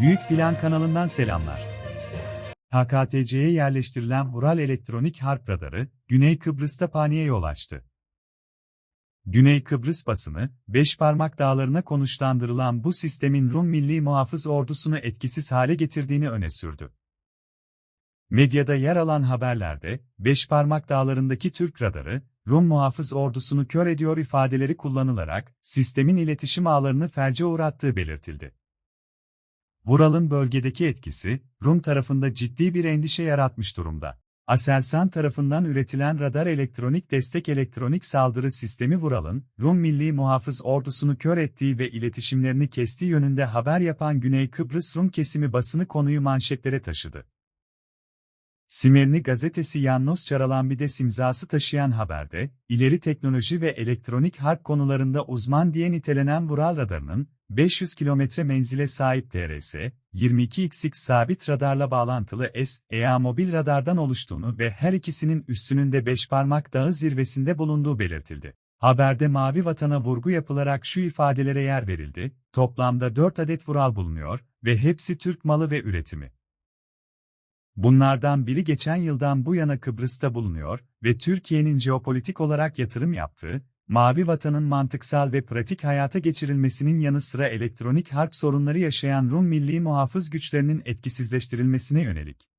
Büyük Plan kanalından selamlar. HKTC'ye yerleştirilen Ural Elektronik Harp Radarı, Güney Kıbrıs'ta paniğe yol açtı. Güney Kıbrıs basını, Beşparmak Dağları'na konuşlandırılan bu sistemin Rum Milli Muhafız Ordusunu etkisiz hale getirdiğini öne sürdü. Medyada yer alan haberlerde, Beşparmak Dağları'ndaki Türk radarı, Rum muhafız ordusunu kör ediyor ifadeleri kullanılarak, sistemin iletişim ağlarını felce uğrattığı belirtildi. Vural'ın bölgedeki etkisi, Rum tarafında ciddi bir endişe yaratmış durumda. Aselsan tarafından üretilen radar elektronik destek elektronik saldırı sistemi Vural'ın, Rum Milli Muhafız ordusunu kör ettiği ve iletişimlerini kestiği yönünde haber yapan Güney Kıbrıs Rum kesimi basını konuyu manşetlere taşıdı. Simirni gazetesi Yannos Çaralambi'de imzası taşıyan haberde, ileri teknoloji ve elektronik harp konularında uzman diye nitelenen Vural radarının, 500 kilometre menzile sahip TRS, 22XX sabit radarla bağlantılı S-EA mobil radardan oluştuğunu ve her ikisinin üstünün de Beşparmak Dağı zirvesinde bulunduğu belirtildi. Haberde Mavi Vatan'a vurgu yapılarak şu ifadelere yer verildi, toplamda 4 adet Vural bulunuyor ve hepsi Türk malı ve üretimi. Bunlardan biri geçen yıldan bu yana Kıbrıs'ta bulunuyor ve Türkiye'nin jeopolitik olarak yatırım yaptığı, Mavi Vatan'ın mantıksal ve pratik hayata geçirilmesinin yanı sıra elektronik harp sorunları yaşayan Rum milli muhafız güçlerinin etkisizleştirilmesine yönelik.